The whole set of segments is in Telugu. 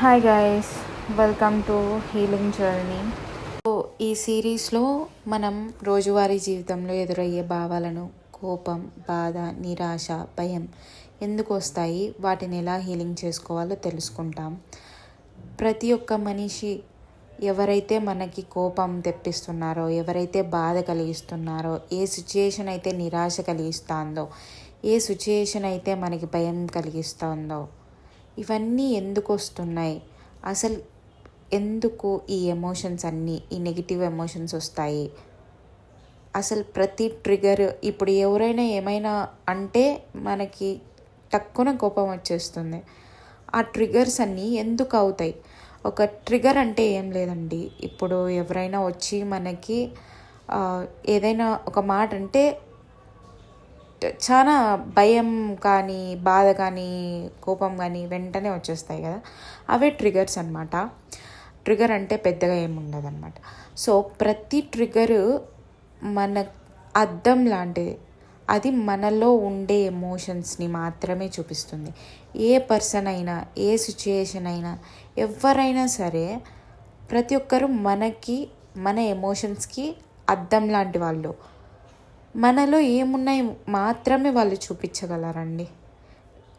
Hi guys welcome to healing journey so ఈ సిరీస్లో మనం రోజువారీ జీవితంలో ఎదురయ్యే భావాలను కోపం బాధ నిరాశ భయం ఎందుకు వస్తాయి వాటిని ఎలా హీలింగ్ చేసుకోవాలో తెలుసుకుంటాం. ప్రతి ఒక్క మనిషి ఎవరైతే మనకి కోపం తెప్పిస్తున్నారో ఎవరైతే బాధ కలిగిస్తున్నారో ఏ సిచ్యుయేషన్ అయితే నిరాశ కలిగిస్తుందో ఏ సిచ్యుయేషన్ అయితే మనకి భయం కలిగిస్తుందో ఇవన్నీ ఎందుకు వస్తున్నాయి అసలు ఎందుకు ఈ ఎమోషన్స్ అన్నీ ఈ నెగిటివ్ ఎమోషన్స్ వస్తాయి? అసలు ప్రతి ట్రిగర్ ఇప్పుడు ఎవరైనా ఏమైనా అంటే మనకి తక్కువ కోపం వచ్చేస్తుంది. ఆ ట్రిగర్స్ అన్నీ ఎందుకు అవుతాయి? ఒక ట్రిగర్ అంటే ఏం లేదండి. ఇప్పుడు ఎవరైనా వచ్చి మనకి ఏదైనా ఒక మాట అంటే చాలా భయం కానీ బాధ కానీ కోపం కానీ వెంటనే వచ్చేస్తాయి కదా. అవే ట్రిగర్స్ అనమాట ట్రిగర్ అంటే పెద్దగా ఏముండదు అనమాట సో ప్రతి ట్రిగర్ మన అద్దం లాంటిది. అది మనలో ఉండే ఎమోషన్స్ని మాత్రమే చూపిస్తుంది. ఏ పర్సన్ అయినా ఏ సిచ్యుయేషన్ అయినా ఎవరైనా సరే ప్రతి ఒక్కరు మనకి మన ఎమోషన్స్కి అద్దం లాంటి వాళ్ళు. మనలో ఏమున్నాయి మాత్రమే వాళ్ళు చూపించగలరండి.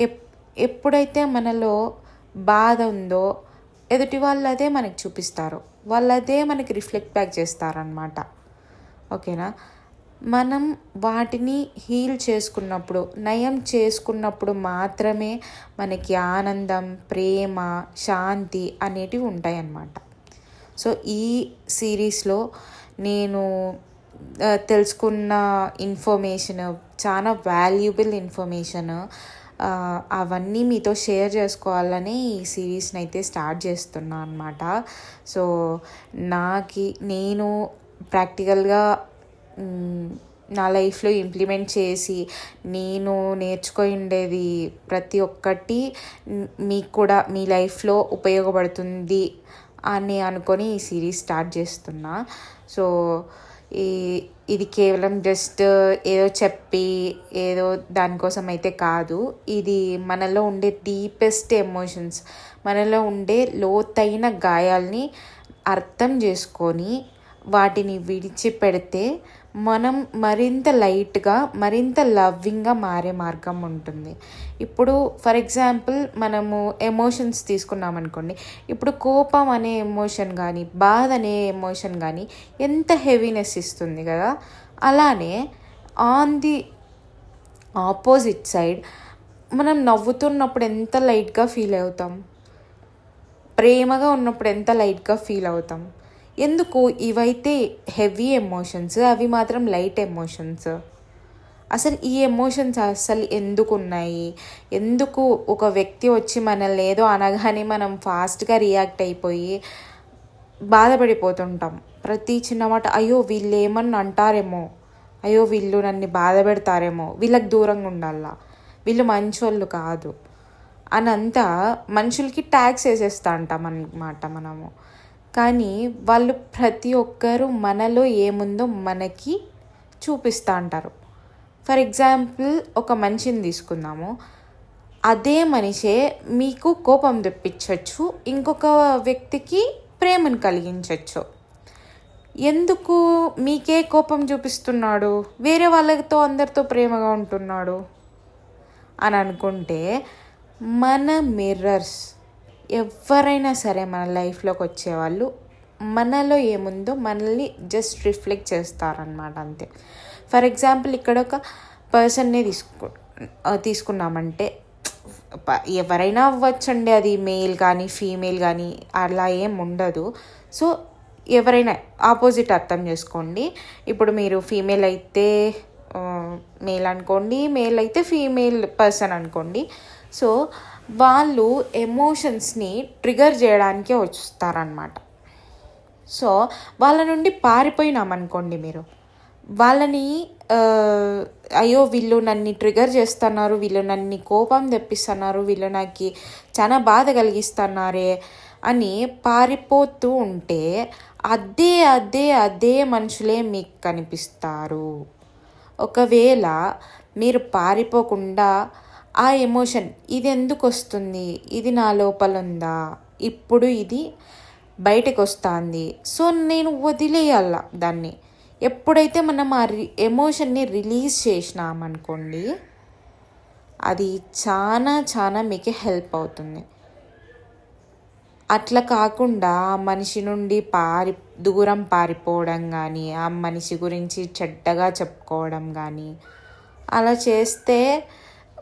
ఎప్ ఎప్పుడైతే మనలో బాధ ఉందో ఎదుటి వాళ్ళు అదే మనకి చూపిస్తారు. వాళ్ళు అదే మనకి రిఫ్లెక్ట్ బ్యాక్ చేస్తారనమాట ఓకేనా? మనం వాటిని హీల్ చేసుకున్నప్పుడు నయం చేసుకున్నప్పుడు మాత్రమే మనకి ఆనందం ప్రేమ శాంతి అనేటివి ఉంటాయన్నమాట. సో ఈ సిరీస్లో నేను తెలుసుకున్న ఇన్ఫర్మేషన్ చాలా వాల్యుబుల్ ఇన్ఫర్మేషన్ అవన్నీ మీతో షేర్ చేసుకోవాలని ఈ సిరీస్ని అయితే స్టార్ట్ చేస్తున్నా అనమాట సో నాకి నేను ప్రాక్టికల్గా నా లైఫ్లో ఇంప్లిమెంట్ చేసి నేను నేర్చుకుండేది ప్రతి ఒక్కటి మీకు కూడా మీ లైఫ్లో ఉపయోగపడుతుంది అని అనుకొని ఈ సిరీస్ స్టార్ట్ చేస్తున్నా. సో ఈ ఇది కేవలం జస్ట్ uh, ఏదో చెప్పి ఏదో దానికోసం అయితే కాదు. ఇది మనలో ఉండే డీపెస్ట్ ఎమోషన్స్ మనలో ఉండే లోతైన గాయాల్ని అర్థం చేసుకొని వాటిని విడిచిపెడితే మనం మరింత లైట్గా మరింత లవ్వింగ్గా మారే మార్గం ఉంటుంది. ఇప్పుడు ఫర్ ఎగ్జాంపుల్ మనము ఎమోషన్స్ తీసుకున్నాం అనుకోండి ఇప్పుడు కోపం అనే ఎమోషన్ కానీ బాధ అనే ఎమోషన్ కానీ ఎంత హెవీనెస్ ఇస్తుంది కదా? అలానే ఆన్ ది ఆపోజిట్ సైడ్ మనం నవ్వుతున్నప్పుడు ఎంత లైట్గా ఫీల్ అవుతాం? ప్రేమగా ఉన్నప్పుడు ఎంత లైట్గా ఫీల్ అవుతాం? ఎందుకు? ఇవైతే హెవీ ఎమోషన్స్ అవి మాత్రం లైట్ ఎమోషన్స్ అసలు ఈ ఎమోషన్స్ అసలు ఎందుకు ఉన్నాయి ఎందుకు ఒక వ్యక్తి వచ్చి మనల్ని ఏదో అనగానే మనం ఫాస్ట్గా రియాక్ట్ అయిపోయి బాధపడిపోతుంటాం. ప్రతి చిన్న మాట అయ్యో వీళ్ళు ఏమన్నా అంటారేమో? అయ్యో వీళ్ళు నన్ను బాధ పెడతారేమో వీళ్ళకి దూరంగా ఉండాలా? వీళ్ళు మంచోళ్ళు కాదు. అనంతా మనుషులకి ట్యాక్స్ వేసేస్తా అంటాం అన్నమాట మనము. కానీ వాళ్ళు ప్రతి ఒక్కరు మనలో ఏముందో మనకి చూపిస్తూ అంటారు. ఫర్ ఎగ్జాంపుల్ ఒక మనిషిని తీసుకుందాము. అదే మనిషే మీకు కోపం తెప్పించవచ్చు ఇంకొక వ్యక్తికి ప్రేమను కలిగించవచ్చు ఎందుకు మీకే కోపం చూపిస్తున్నాడు? వేరే వాళ్ళతో అందరితో ప్రేమగా ఉంటున్నాడు? అని అనుకుంటే మన మిర్రర్స్ ఎవరైనా సరే మన లైఫ్లోకి వచ్చేవాళ్ళు మనలో ఏముందో మనల్ని జస్ట్ రిఫ్లెక్ట్ చేస్తారనమాట అంతే. ఫర్ ఎగ్జాంపుల్ ఇక్కడ ఒక పర్సన్నే తీసుకు తీసుకున్నామంటే ఎవరైనా అవ్వచ్చండి అది మేల్ కానీ ఫీమేల్ కానీ అలా ఏం ఉండదు. సో ఎవరైనా ఆపోజిట్ అర్థం చేసుకోండి. ఇప్పుడు మీరు ఫీమేల్ అయితే మేల్ అనుకోండి మేల్ అయితే ఫీమేల్ పర్సన్ అనుకోండి. సో వాళ్ళు ఎమోషన్స్ని ట్రిగర్ చేయడానికే వస్తారనమాట సో వాళ్ళ నుండి పారిపోయినామనుకోండి మీరు. వాళ్ళని అయ్యో వీళ్ళు నన్ను ట్రిగర్ చేస్తున్నారు వీళ్ళు నన్ను కోపం తెప్పిస్తున్నారు వీళ్ళు నాకు చాలా బాధ కలిగిస్తున్నారే అని పారిపోతూ ఉంటే అదే అదే అదే మనుషులే మీకు కనిపిస్తారు. ఒకవేళ మీరు పారిపోకుండా ఆ ఎమోషన్ ఇది ఎందుకు వస్తుంది ఇది నా లోపల ఉందా ఇప్పుడు ఇది బయటకు వస్తుంది సో నేను వదిలేయాల దాన్ని. ఎప్పుడైతే మనం ఆ రి ఎమోషన్ని రిలీజ్ చేసినామనుకోండి అది చాలా చాలా మీకు హెల్ప్ అవుతుంది. అట్లా కాకుండా ఆ మనిషి నుండి పారి దూరం పారిపోవడం కానీ ఆ మనిషి గురించి చెడ్డగా చెప్పుకోవడం కానీ అలా చేస్తే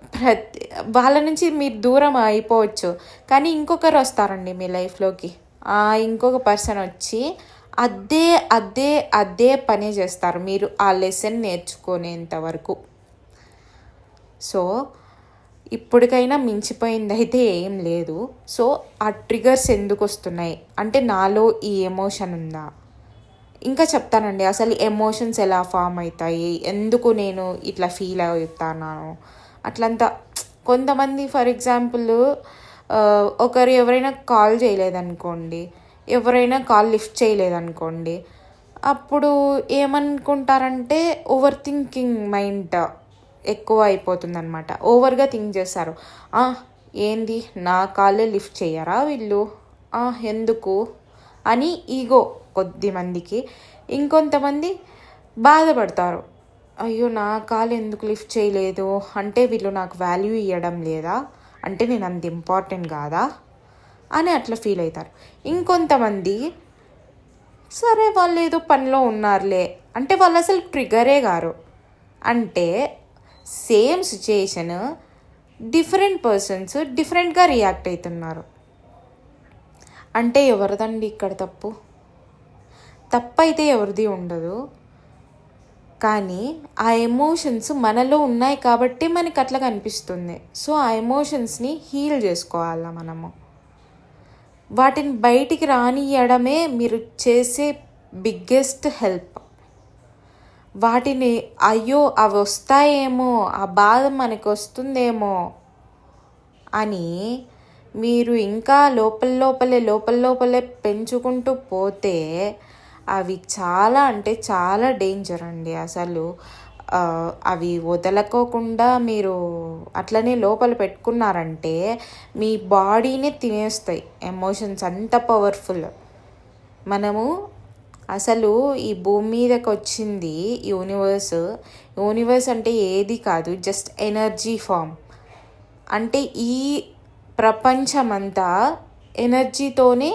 ప్రతి వాళ్ళ నుంచి మీరు దూరం అయిపోవచ్చు. కానీ ఇంకొకరు వస్తారండి మీ లైఫ్లోకి. ఆ ఇంకొక పర్సన్ వచ్చి అదే అదే అదే పని చేస్తారు. మీరు ఆ లెసన్ నేర్చుకునేంత వరకు. సో ఇప్పటికైనా మించిపోయింది అయితే ఏం లేదు. సో ఆ ట్రిగర్స్ ఎందుకు వస్తున్నాయి? అంటే నాలో ఈ ఎమోషన్ ఉందా? ఇంకా చెప్తానండి. అసలు ఎమోషన్స్ ఎలా ఫామ్ అవుతాయి? ఎందుకు నేను ఇట్లా ఫీల్ అవుతాను? అట్లంతా. కొంతమంది ఫర్ ఎగ్జాంపుల్ ఒకరు ఎవరైనా కాల్ చేయలేదనుకోండి ఎవరైనా కాల్ లిఫ్ట్ చేయలేదనుకోండి అప్పుడు ఏమనుకుంటారంటే ఓవర్ థింకింగ్ మైండ్ ఎక్కువ అయిపోతుందనమాట. ఓవర్గా థింక్ చేస్తారు. ఏంది? నా కాలే లిఫ్ట్ చేయరా వీళ్ళు? ఎందుకు? అని ఈగో కొద్ది మందికి ఇంకొంతమంది బాధపడతారు. అయ్యో నా కాలు ఎందుకు లిఫ్ట్ చేయలేదు? అంటే వీళ్ళు నాకు వాల్యూ ఇవ్వడం లేదా? అంటే నేను అంత ఇంపార్టెంట్ కాదా? అని అట్లా ఫీల్ అవుతారు. ఇంకొంతమంది సరే వాళ్ళు ఏదో పనిలో ఉన్నారులే. అంటే వాళ్ళు అసలు ట్రిగరే గారు అంటే సేమ్ సిచ్యుయేషన్ డిఫరెంట్ పర్సన్స్ డిఫరెంట్గా రియాక్ట్ అవుతున్నారు అంటే ఎవరిదండి ఇక్కడ తప్పు? తప్పు అయితే ఎవరిది ఉండదు. కానీ ఆ ఎమోషన్స్ మనలో ఉన్నాయి కాబట్టి మనకి అట్లా కనిపిస్తుంది. సో ఆ ఎమోషన్స్ని హీల్ చేసుకోవాలా మనము? వాటిని బయటికి రానియడమే మీరు చేసే బిగ్గెస్ట్ హెల్ప్ వాటిని అయ్యో అవి వస్తాయేమో ఆ బాధ మనకు వస్తుందేమో అని మీరు ఇంకా లోపల లోపలే లోపల లోపలే పెంచుకుంటూ పోతే అవి చాలా అంటే చాలా డేంజర్ అండి అసలు. అవి వదలకోకుండా మీరు అట్లనే లోపల పెట్టుకున్నారంటే మీ బాడీనే తినేస్తాయి ఎమోషన్స్ అంత పవర్ఫుల్ మనము అసలు ఈ భూమి మీదకి వచ్చింది యూనివర్స్ యూనివర్స్ అంటే ఏది కాదు జస్ట్ ఎనర్జీ ఫామ్ అంటే ఈ ప్రపంచమంతా ఎనర్జీతోనే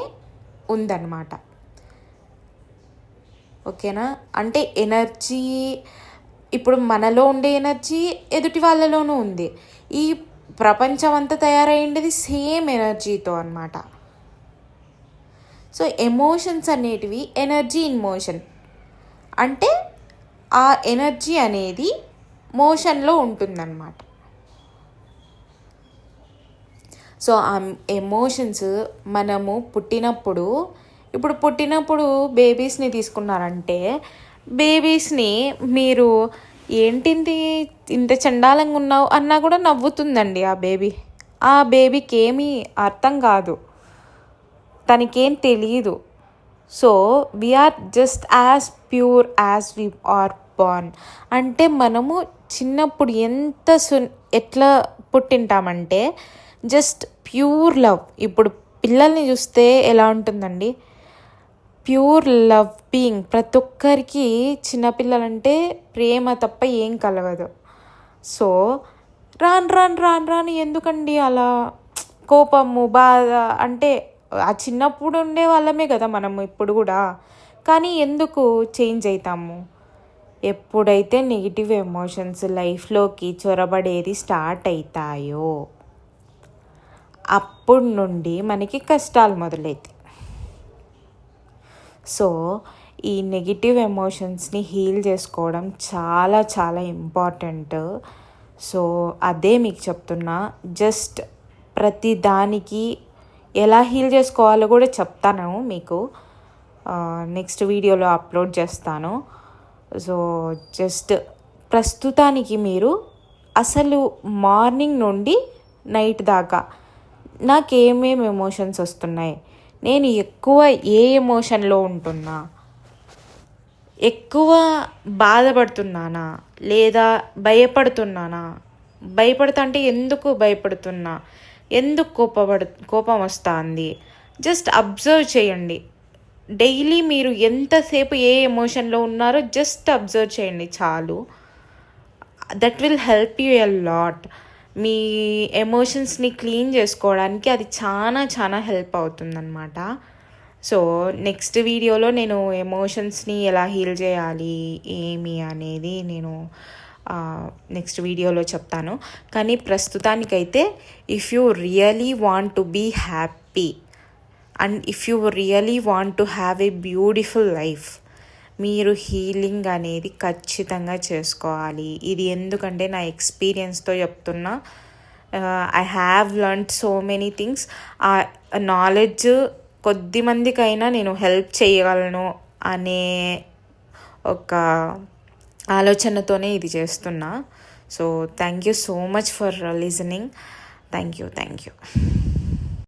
ఉందన్నమాట. ఓకేనా? అంటే ఎనర్జీ ఇప్పుడు మనలో ఉండే ఎనర్జీ ఎదుటి వాళ్ళలోనూ ఉంది. ఈ ప్రపంచం అంతా తయారైండేది సేమ్ ఎనర్జీతో అనమాట సో ఎమోషన్స్ అనేటివి ఎనర్జీ ఇన్ మోషన్. అంటే ఆ ఎనర్జీ అనేది మోషన్లో ఉంటుందన్నమాట. సో ఆ ఎమోషన్స్ మనము పుట్టినప్పుడు ఇప్పుడు పుట్టినప్పుడు బేబీస్ని తీసుకున్నారంటే బేబీస్ని మీరు ఏంటింది ఇంత చండాలంగా ఉన్నావు అన్నా కూడా నవ్వుతుందండి ఆ బేబీ. ఆ బేబీకి ఏమీ అర్థం కాదు. తనకేం తెలియదు so we're just as pure as we are born అంటే మనము చిన్నప్పుడు ఎంత సు ఎట్లా పుట్టింటామంటే జస్ట్ ప్యూర్ లవ్. ఇప్పుడు పిల్లల్ని చూస్తే ఎలా ఉంటుందండి? Pure love being. ప్రతి ఒక్కరికి చిన్నపిల్లలంటే ప్రేమ తప్ప ఏం కలగదు. సో రాను రాను రాను రాను ఎందుకండి అలా? కోపము బాధ అంటే ఆ చిన్నప్పుడు ఉండే వాళ్ళమే కదా మనము ఇప్పుడు కూడా. కానీ ఎందుకు చేంజ్ అవుతాము ఎప్పుడైతే నెగిటివ్ ఎమోషన్స్ లైఫ్లోకి చొరబడేది స్టార్ట్ అవుతాయో అప్పుడు నుండి మనకి కష్టాలు మొదలైతాయి. సో ఈ నెగిటివ్ ఎమోషన్స్ని హీల్ చేసుకోవడం చాలా చాలా ఇంపార్టెంట్ సో అదే మీకు చెప్తున్నా. జస్ట్ ప్రతి దానికి ఎలా హీల్ చేసుకోవాలో కూడా చెప్తాను మీకు. నెక్స్ట్ వీడియోలో అప్లోడ్ చేస్తాను. సో జస్ట్ ప్రస్తుతానికి మీరు అసలు మార్నింగ్ నుండి నైట్ దాకా నాకేమేమి ఎమోషన్స్ వస్తున్నాయి? నేను ఎక్కువ ఏ ఎమోషన్లో ఉంటున్నా? ఎక్కువ బాధపడుతున్నానా? లేదా భయపడుతున్నానా? భయపడతా అంటే ఎందుకు భయపడుతున్నా? ఎందుకు కోపపడు కోపం వస్తుంది? జస్ట్ అబ్జర్వ్ చేయండి. డైలీ మీరు ఎంతసేపు ఏ ఎమోషన్లో ఉన్నారో జస్ట్ అబ్జర్వ్ చేయండి చాలు. That will help you a lot. మీ ఎమోషన్స్ని క్లీన్ చేసుకోవడానికి అది చాలా చాలా హెల్ప్ అవుతుందన్నమాట. సో నెక్స్ట్ వీడియోలో నేను ఎమోషన్స్ని ఎలా హీల్ చేయాలి ఏమి అనేది నేను నెక్స్ట్ వీడియోలో చెప్తాను. కానీ ప్రస్తుతానికైతే if you really want to be happy and if you really want to have a beautiful life మీరు హీలింగ్ అనేది ఖచ్చితంగా చేసుకోవాలి. ఇది ఎందుకంటే నా ఎక్స్పీరియన్స్తో చెప్తున్నా. I have learn so many things ఆ నాలెడ్జ్ కొద్ది మందికైనా నేను హెల్ప్ చేయగలను అనే ఒక ఆలోచనతోనే ఇది చేస్తున్నా. So thank you so much for listening thank you thank you